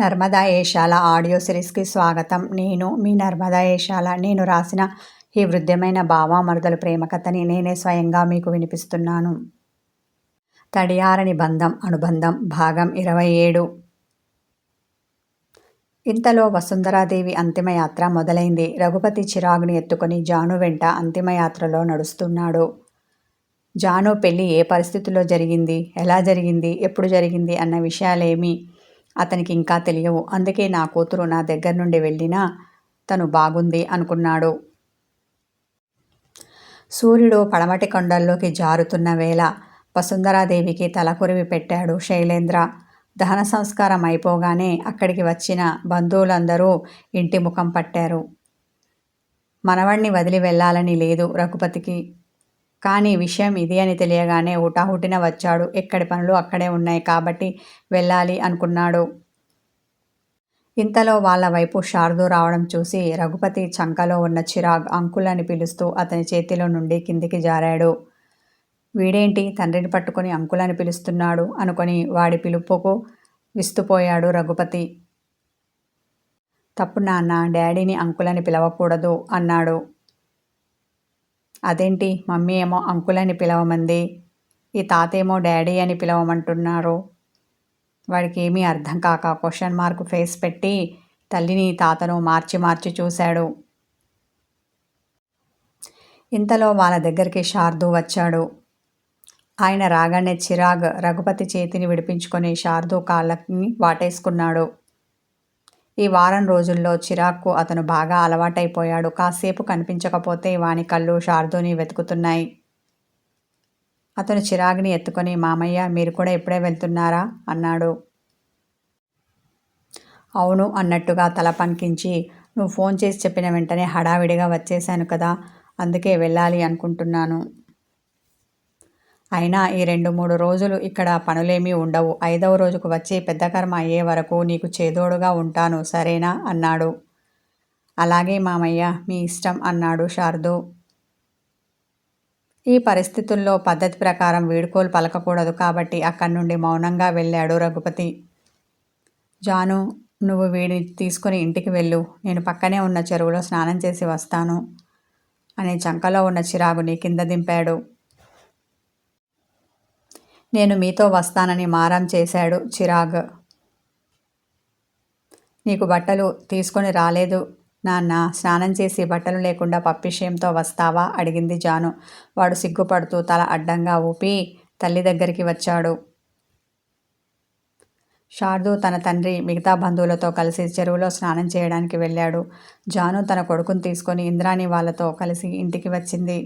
Narmada Eshala audio సిరీస్కి స్వాగతం. నేను మీ నర్మదా ఏషాల నేను రాసిన ఈ వృద్ధమైన భావ మరుదల ప్రేమ కథని నేనే స్వయంగా మీకు వినిపిస్తున్నాను. తడియారని బంధం అనుబంధం భాగం ఇరవై ఏడు. ఇంతలో వసుంధరాదేవి అంతిమయాత్ర మొదలైంది. రఘుపతి చిరాగ్ని ఎత్తుకొని జాను వెంట అంతిమయాత్రలో నడుస్తున్నాడు. జాను పెళ్ళి ఏ పరిస్థితుల్లో జరిగింది? ఎలా జరిగింది? ఎప్పుడు జరిగింది? అన్న విషయాలేమీ అతనికి ఇంకా తెలియవు. అందుకే నా కూతురు నా దగ్గర నుండి వెళ్ళినా తను బాగుంది అనుకున్నాడు. సూర్యుడు పడమటి కొండల్లోకి జారుతున్న వేళ వసుంధరాదేవికి తలకురివి పెట్టాడు శైలేంద్ర. దహన సంస్కారం అయిపోగానే అక్కడికి వచ్చిన బంధువులందరూ ఇంటి ముఖం పట్టారు. మనవణ్ణి వదిలి వెళ్ళాలని లేదు రఘుపతికి. కానీ విషయం ఇది అని తెలియగానే హుటాహుటిన వచ్చాడు. ఎక్కడి పనులు అక్కడే ఉన్నాయి కాబట్టి వెళ్ళాలి అనుకున్నాడు. ఇంతలో వాళ్ళ వైపు శారదు రావడం చూసి రఘుపతి చంకలో ఉన్న చిరాగ్ అంకులని పిలుస్తూ అతని చేతిలో నుండి కిందికి జారాడు. వీడేంటి? తండ్రిని పట్టుకొని అంకులని పిలుస్తున్నాడు అనుకొని వాడి పిలుపుకు విస్తుపోయాడు రఘుపతి. తప్పు నాన్న డాడీని అంకులని పిలవకూడదు అన్నాడు. అదేంటి? మమ్మీ ఏమో అంకుల్ అని పిలవమంది. ఈ తాత ఏమో డాడీ అని పిలవమంటున్నారు. వాడికి ఏమీ అర్థం కాక క్వశ్చన్ మార్క్ ఫేస్ పెట్టి తల్లిని తాతను మార్చి మార్చి చూశాడు. ఇంతలో వాళ్ళ దగ్గరికి శార్దు వచ్చాడు. ఆయన రాగానే చిరాగ్ రఘుపతి చేతిని విడిపించుకొని శార్దు కాళ్ళకి వాటేసుకున్నాడు. ఈ వారం రోజుల్లో చిరాక్కు అతను బాగా అలవాటైపోయాడు. కాసేపు కనిపించకపోతే వాని కళ్ళు శారదుని వెతుకుతున్నాయి. అతను చిరాగ్ని ఎత్తుకొని మామయ్య మీరు కూడా ఇప్పుడే వెళ్తున్నారా? అన్నాడు. అవును అన్నట్టుగా తల పంకించి నువ్వు ఫోన్ చేసి చెప్పిన వెంటనే హడావిడిగా వచ్చేశాను కదా అందుకే వెళ్ళాలి అనుకుంటున్నాను. అయినా ఈ రెండు మూడు రోజులు ఇక్కడ పనులేమీ ఉండవు. ఐదవ రోజుకు వచ్చి పెద్ద కర్మ అయ్యే వరకు నీకు చేదోడుగా ఉంటాను సరేనా? అన్నాడు. అలాగే మామయ్య మీ ఇష్టం అన్నాడు శారదు. ఈ పరిస్థితుల్లో పద్ధతి ప్రకారం వీడుకోలు పలకకూడదు కాబట్టి అక్కడి నుండి మౌనంగా వెళ్ళాడు రఘుపతి. జాను నువ్వు వీడిని తీసుకుని ఇంటికి వెళ్ళు. నేను పక్కనే ఉన్న చెరువులో స్నానం చేసి వస్తాను. అనే చంకలో ఉన్న చిరాగుని కింద దింపాడు. నేను మీతో వస్తానని మారం చేశాడు చిరాగ్. నీకు బట్టలు తీసుకొని రాలేదు నాన్న స్నానం చేసి బట్టలు లేకుండా పప్పిషయంతో వస్తావా? అడిగింది జాను. వాడు సిగ్గుపడుతూ తల అడ్డంగా ఊపి తల్లి దగ్గరికి వచ్చాడు. శారదు తన తండ్రి మిగతా బంధువులతో కలిసి చెరువులో స్నానం చేయడానికి వెళ్ళాడు. జాను తన కొడుకుని తీసుకొని ఇంద్రాణి వాళ్ళతో కలిసి ఇంటికి వచ్చింది.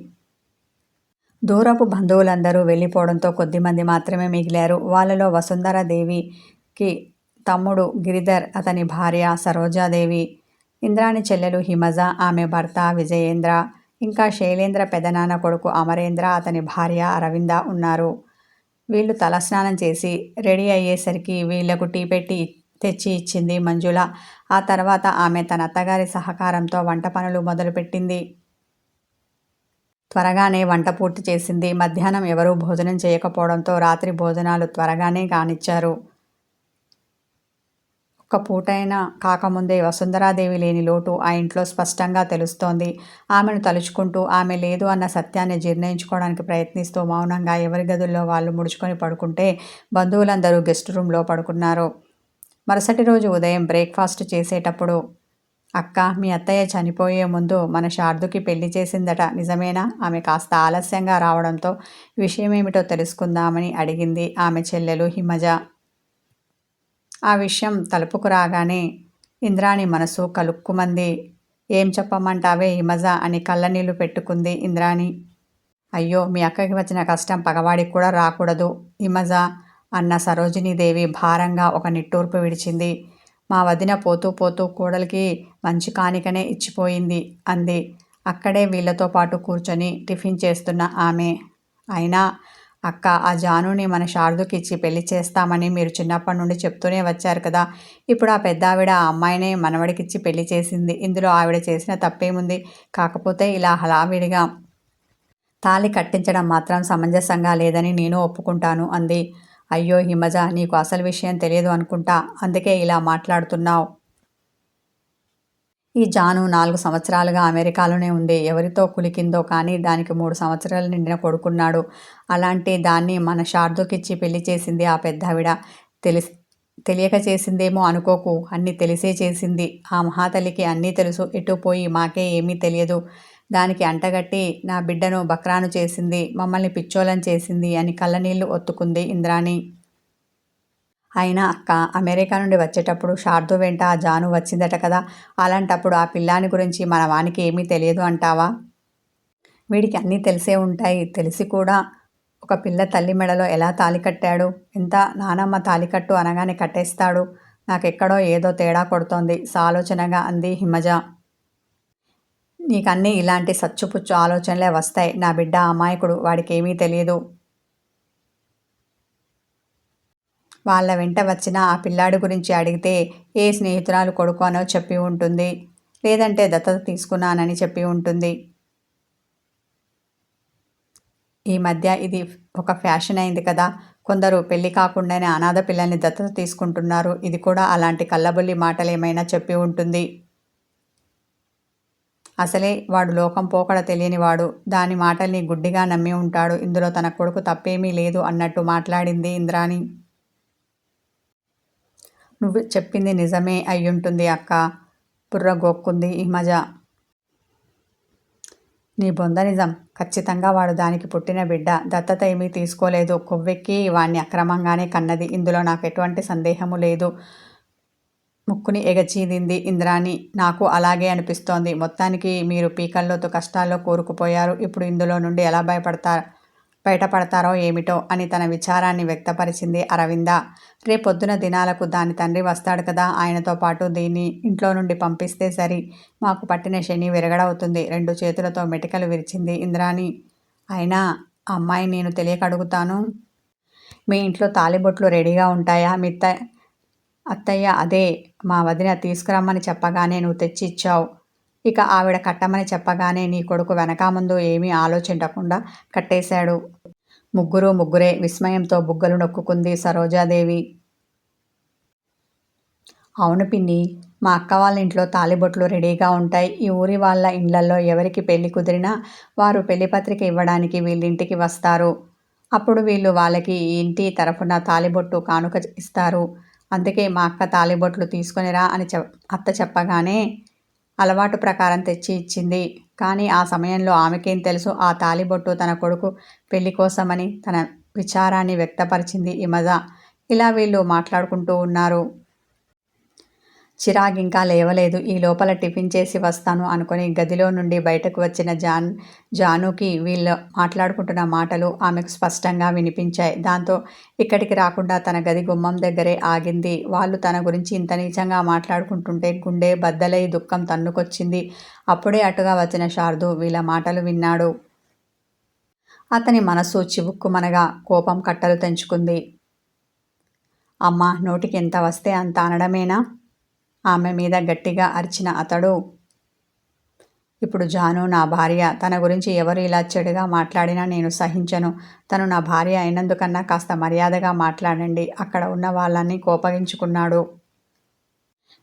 దూరపు బంధువులందరూ వెళ్ళిపోవడంతో కొద్దిమంది మాత్రమే మిగిలారు. వాళ్ళలో వసుంధరాదేవికి తమ్ముడు గిరిధర్ అతని భార్య సరోజాదేవి ఇంద్రాణి చెల్లెలు హిమజ ఆమె భర్త విజయేంద్ర ఇంకా శైలేంద్ర పెదనాన్న కొడుకు అమరేంద్ర అతని భార్య అరవింద ఉన్నారు. వీళ్ళు తలస్నానం చేసి రెడీ అయ్యేసరికి వీళ్ళకు టీ పెట్టి తెచ్చి ఇచ్చింది మంజుల. ఆ తర్వాత ఆమె తన అత్తగారి సహకారంతో వంట పనులు మొదలుపెట్టింది. త్వరగానే వంట పూర్తి చేసింది. మధ్యాహ్నం ఎవరూ భోజనం చేయకపోవడంతో రాత్రి భోజనాలు త్వరగానే కానిచ్చారు. ఒక్క పూటైనా కాకముందే వసుంధరాదేవి లేని లోటు ఆ ఇంట్లో స్పష్టంగా తెలుస్తోంది. ఆమెను తలుచుకుంటూ ఆమె లేదు అన్న సత్యాన్ని జీర్ణించుకోవడానికి ప్రయత్నిస్తూ మౌనంగా ఎవరి గదుల్లో వాళ్ళు ముడుచుకొని పడుకుంటే బంధువులందరూ గెస్ట్ రూమ్లో పడుకున్నారు. మరుసటి రోజు ఉదయం బ్రేక్ఫాస్ట్ చేసేటప్పుడు అక్క మీ అత్తయ్య చనిపోయే ముందు మన శారదుకి పెళ్ళి చేసిందట నిజమేనా? ఆమె కాస్త ఆలస్యంగా రావడంతో విషయమేమిటో తెలుసుకుందామని అడిగింది ఆమె చెల్లెలు హిమజ. ఆ విషయం తలుపుకు రాగానే ఇంద్రాణి మనసు కలుక్కుమంది. ఏం చెప్పమంటావే హిమజ అని కళ్ళనీళ్ళు పెట్టుకుంది ఇంద్రాణి. అయ్యో మీ అక్కకి వచ్చిన కష్టం పగవాడికి కూడా రాకూడదు హిమజ అన్న సరోజినీదేవి భారంగా ఒక నిట్టూర్పు విడిచింది. మా వదిన పోతూ పోతూ కోడలికి మంచి కానికనే ఇచ్చిపోయింది అంది. అక్కడే వీళ్ళతో పాటు కూర్చొని టిఫిన్ చేస్తున్న ఆమె. అయినా అక్క ఆ జానుని మన శారదుకి ఇచ్చి పెళ్ళి చేస్తామని మీరు చిన్నప్పటి నుండి చెప్తూనే వచ్చారు కదా. ఇప్పుడు ఆ పెద్ద ఆవిడ ఆ అమ్మాయినే మనవడికిచ్చి పెళ్ళి చేసింది. ఇందులో ఆవిడ చేసిన తప్పేముంది? కాకపోతే ఇలా హలావిడిగా తాళి కట్టించడం మాత్రం సమంజసంగా లేదని నేను ఒప్పుకుంటాను అంది. అయ్యో హిమజ నీకు అసలు విషయం తెలియదు అనుకుంటా. అందుకే ఇలా మాట్లాడుతున్నావు. ఈ జాను నాలుగు సంవత్సరాలుగా అమెరికాలోనే ఉంది. ఎవరితో కులికిందో కానీ దానికి మూడు సంవత్సరాలు నిండిన కొడుకున్నాడు. అలాంటి దాన్ని మన శారదుకిచ్చి పెళ్ళి చేసింది ఆ పెద్దావిడ. తెలిసి తెలియక చేసిందేమో అనుకోకు. అన్నీ తెలిసే చేసింది. ఆ మహాతల్లికి అన్నీ తెలుసు. ఎటు పోయి మాకే ఏమీ తెలియదు. దానికి అంటగట్టి నా బిడ్డను బక్రాను చేసింది. మమ్మల్ని పిచ్చోలం చేసింది అని కళ్ళనీళ్ళు ఒత్తుకుంది ఇంద్రాణి. అయినా అక్క అమెరికా నుండి వచ్చేటప్పుడు శార్దు వెంట ఆ జాను వచ్చిందట కదా. అలాంటప్పుడు ఆ పిల్లాని గురించి మన వానికి ఏమీ తెలియదు అంటావా? వీడికి అన్నీ తెలిసే ఉంటాయి. తెలిసి కూడా ఒక పిల్ల తల్లి మెడలో ఎలా తాలి కట్టాడు? ఎంత నానమ్మ తాలికట్టు అనగానే కట్టేస్తాడు? నాకెక్కడో ఏదో తేడా కొడుతోంది. సాలోచనగా అంది హిమజ. నీకన్నీ ఇలాంటి సచ్చుపుచ్చు ఆలోచనలే వస్తాయి. నా బిడ్డ అమాయకుడు. వాడికి ఏమీ తెలియదు. వాళ్ళ వెంట వచ్చిన ఆ పిల్లాడి గురించి అడిగితే ఏ స్నేహితురాలు కొడుకు అనో చెప్పి ఉంటుంది. లేదంటే దత్తత తీసుకున్నానని చెప్పి ఉంటుంది. ఈ మధ్య ఇది ఒక ఫ్యాషన్ అయింది కదా. కొందరు పెళ్ళి కాకుండానే అనాథ పిల్లల్ని దత్తత తీసుకుంటున్నారు. ఇది కూడా అలాంటి కళ్ళబుల్లి మాటలు ఏమైనా చెప్పి ఉంటుంది. అసలే వాడు లోకం పోకడ తెలియనివాడు దాని మాటల్ని గుడ్డిగా నమ్మి ఉంటాడు. ఇందులో తన కొడుకు తప్పేమీ లేదు అన్నట్టు మాట్లాడింది ఇంద్రాణి. నువ్వు చెప్పింది నిజమే అయ్యుంటుంది అక్క. బుర్ర గోక్కుంది ఈ మజ. నీ బొంద నిజం. ఖచ్చితంగా వాడు దానికి పుట్టిన బిడ్డ. దత్తత ఏమీ తీసుకోలేదు. కొవ్వెక్కి వాణ్ణి అక్రమంగానే కన్నది. ఇందులో నాకు ఎటువంటి సందేహము లేదు. ముక్కుని ఎగచీదింది ఇంద్రాణి. నాకు అలాగే అనిపిస్తోంది. మొత్తానికి మీరు పీకల్లోతో కష్టాల్లో కూరుకుపోయారు. ఇప్పుడు ఇందులో నుండి ఎలా భయపడతారు? బయటపడతారో ఏమిటో అని తన విచారాన్ని వ్యక్తపరిచింది అరవింద. రేపొద్దున దినాలకు దాని తండ్రి వస్తాడు కదా ఆయనతో పాటు దీన్ని ఇంట్లో నుండి పంపిస్తే సరి. మాకు పట్టిన శని విరగడవుతుంది. రెండు చేతులతో మెటికలు విరిచింది ఇంద్రాణి. అయినా అమ్మాయి నేను తెలియక అడుగుతాను? మీ ఇంట్లో తాలిబొట్లు రెడీగా ఉంటాయా? మిత్త అత్తయ్య అదే మా వదిన తీసుకురమ్మని చెప్పగానే నువ్వు తెచ్చి ఇచ్చావు ఇక ఆవిడ కట్టమని చెప్పగానే నీ కొడుకు వెనక ముందు ఏమీ ఆలోచించకుండా కట్టేశాడు. ముగ్గురు ముగ్గురే విస్మయంతో బుగ్గలు నొక్కుకుంది సరోజాదేవి. అవును పిన్ని మా అక్క వాళ్ళ ఇంట్లో తాలిబొట్లు రెడీగా ఉంటాయి. ఈ ఊరి వాళ్ళ ఇండ్లలో ఎవరికి పెళ్ళి కుదిరినా వారు పెళ్ళి పత్రిక ఇవ్వడానికి వీళ్ళింటికి వస్తారు. అప్పుడు వీళ్ళు వాళ్ళకి ఇంటి తరఫున తాలిబొట్టు కానుక ఇస్తారు. అందుకే మా అక్క తాలిబొట్లు తీసుకొనిరా అని చె అత్త చెప్పగానే అలవాటు ప్రకారం తెచ్చి ఇచ్చింది. కానీ ఆ సమయంలో ఆమెకేం తెలుసు? ఆ తాలిబొట్టు తన కొడుకు పెళ్ళి కోసమని తన విచారాన్ని వ్యక్తపరిచింది ఇమజ ఇలా వీళ్ళు మాట్లాడుకుంటూ ఉన్నారు. చిరాగ్ ఇంకా లేవలేదు. ఈ లోపల టిఫిన్ చేసి వస్తాను అనుకుని గదిలో నుండి బయటకు వచ్చిన జాన్ జానుకి వీళ్ళు మాట్లాడుకుంటున్న మాటలు ఆమెకు స్పష్టంగా వినిపించాయి. దాంతో ఇక్కడికి రాకుండా తన గది గుమ్మం దగ్గరే ఆగింది. వాళ్ళు తన గురించి ఇంత నీచంగా మాట్లాడుకుంటుంటే గుండె బద్దలై దుఃఖం తన్నుకొచ్చింది. అప్పుడే అటుగా వచ్చిన శారదు వీళ్ళ మాటలు విన్నాడు. అతని మనస్సు చివుక్కుమనగా కోపం కట్టలు తెంచుకుంది. అమ్మ నోటికి ఎంత వస్తే అంత అనడమేనా? ఆమె మీద గట్టిగా అరిచిన అతడు ఇప్పుడు జాను నా భార్య తన గురించి ఎవరు ఇలా చెడుగా మాట్లాడినా నేను సహించను. తను నా భార్య అయినందుకన్నా కాస్త మర్యాదగా మాట్లాడండి. అక్కడ ఉన్న వాళ్ళని కోపగించుకున్నాడు.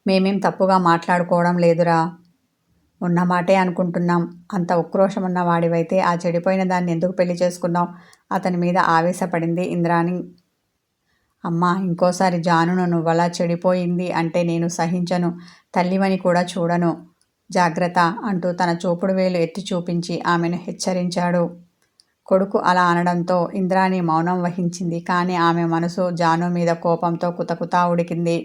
మేమేం తప్పుగా మాట్లాడుకోవడం లేదురా. ఉన్న మాటే అనుకుంటున్నాం. అంత ఉక్రోషం ఉన్న వాడివైతే ఆ చెడిపోయిన దాన్ని ఎందుకు పెళ్ళి చేసుకున్నావు? అతని మీద ఆవేశపడింది ఇంద్రాణి. అమ్మా ఇంకోసారి జానును నువ్వలా చెడిపోయింది అంటే నేను సహించను తల్లివని కూడా చూడను. జాగ్రత్త అంటూ తన చూపుడు వేలు ఎత్తి చూపించి ఆమెను హెచ్చరించాడు. కొడుకు అలా అనడంతో ఇంద్రాణి మౌనం వహించింది కానీ ఆమె మనసు జాను మీద కోపంతో కుతకుతా ఉడికింది.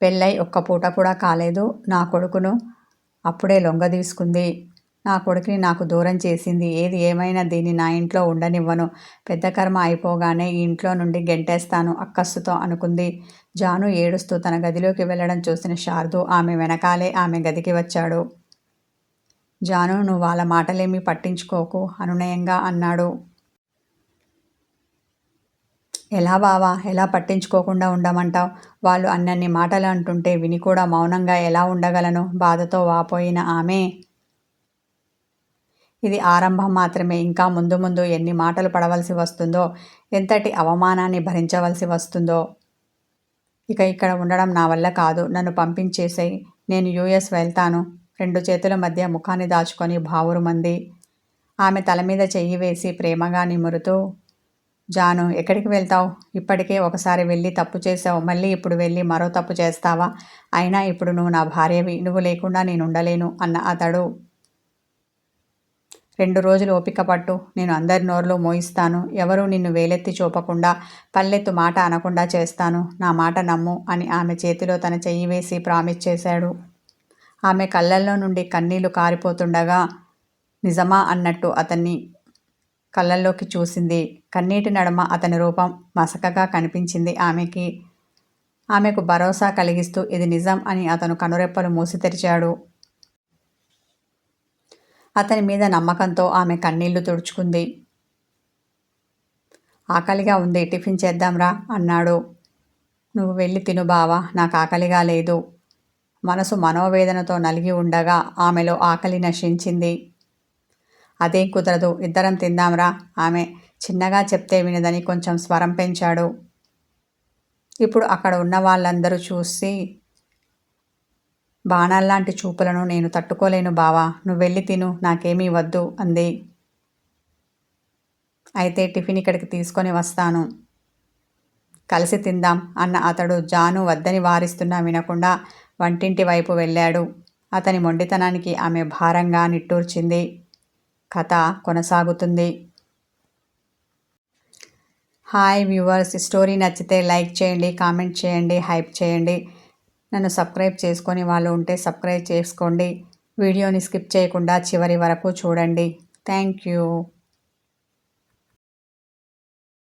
పెళ్ళై ఒక్క పూట కూడా కాలేదు నా కొడుకును అప్పుడే లొంగ తీసుకుంది నా కొడుకుని నాకు దూరం చేసింది. ఏది ఏమైనా దీన్ని నా ఇంట్లో ఉండనివ్వను. పెద్ద కర్మ అయిపోగానే ఈ ఇంట్లో నుండి గెంటేస్తాను అక్కస్సుతో అనుకుంది. జాను ఏడుస్తూ తన గదిలోకి వెళ్ళడం చూసిన శారదు ఆమె వెనకాలే ఆమె గదికి వచ్చాడు. జాను నువ్వు వాళ్ళ మాటలేమీ పట్టించుకోకు అనునయంగా అన్నాడు. ఎలా బావా ఎలా పట్టించుకోకుండా ఉండమంటావు? వాళ్ళు అన్నన్ని మాటలు అంటుంటే విని కూడా మౌనంగా ఎలా ఉండగలను? బాధతో వాపోయిన ఆమె ఇది ఆరంభం మాత్రమే. ఇంకా ముందు ముందు ఎన్ని మాటలు పడవలసి వస్తుందో ఎంతటి అవమానాన్ని భరించవలసి వస్తుందో. ఇక ఇక్కడ ఉండడం నా వల్ల కాదు. నన్ను పంపించేసేయి. నేను యూఎస్ వెళ్తాను. రెండు చేతుల మధ్య ముఖాన్ని దాచుకొని భావురుమంది ఆమె తల మీద చెయ్యి వేసి ప్రేమగా నిమురుతూ జాను ఎక్కడికి వెళ్తావు? ఇప్పటికే ఒకసారి వెళ్ళి తప్పు చేసావు మళ్ళీ ఇప్పుడు వెళ్ళి మరో తప్పు చేస్తావా? అయినా ఇప్పుడు నువ్వు నా భార్యవి. నువ్వు లేకుండా నేను ఉండలేను అన్న అతడు రెండు రోజులు ఓపిక పట్టు నేను అందరి నోరులో మోయిస్తాను. ఎవరూ నిన్ను వేలెత్తి చూపకుండా పల్లెత్తు మాట అనకుండా చేస్తాను. నా మాట నమ్ము అని ఆమె చేతిలో తన చెయ్యి వేసి ప్రామిస్ చేశాడు. ఆమె కళ్ళల్లో నుండి కన్నీళ్ళు కారిపోతుండగా నిజమా అన్నట్టు అతన్ని కళ్ళల్లోకి చూసింది. కన్నీటి నడుమ అతని రూపం మసకగా కనిపించింది ఆమెకి. ఆమెకు భరోసా కలిగిస్తూ ఇది నిజం అని అతను కనురెప్పలు మూసి తెరిచాడు. అతని మీద నమ్మకంతో ఆమె కన్నీళ్ళు తుడుచుకుంది. ఆకలిగా ఉంది టిఫిన్ చేద్దాంరా అన్నాడు. నువ్వు వెళ్ళి తిను బావా నాకు ఆకలిగా లేదు. మనసు మనోవేదనతో నలిగి ఉండగా ఆమెలో ఆకలి నశించింది. అదేం కుదరదు ఇద్దరం తిందాంరా ఆమె చిన్నగా చెప్తే వినదని కొంచెం స్వరం పెంచాడు. ఇప్పుడు అక్కడ ఉన్న వాళ్ళందరూ చూసి బాణాల్లాంటి చూపులను నేను తట్టుకోలేను బావా. నువ్వు వెళ్ళి తిను నాకేమీ వద్దు అంది. అయితే టిఫిన్ ఇక్కడికి తీసుకొని వస్తాను. కలిసి తిందాం అన్న అతడు జాను వద్దని వారిస్తున్నా వినకుండా వంటింటి వైపు వెళ్ళాడు. అతని మొండితనానికి ఆమె భారంగా నిట్టూర్చింది. కథ కొనసాగుతుంది. హాయ్ వ్యూవర్స్ స్టోరీ నచ్చితే లైక్ చేయండి కామెంట్ చేయండి హైప్ చేయండి. నన్ను సబ్స్క్రైబ్ చేసుకొని వాళ్ళు ఉంటే సబ్స్క్రైబ్ చేసుకోండి. వీడియోని స్కిప్ చేయకుండా చివరి వరకు చూడండి. Thank you.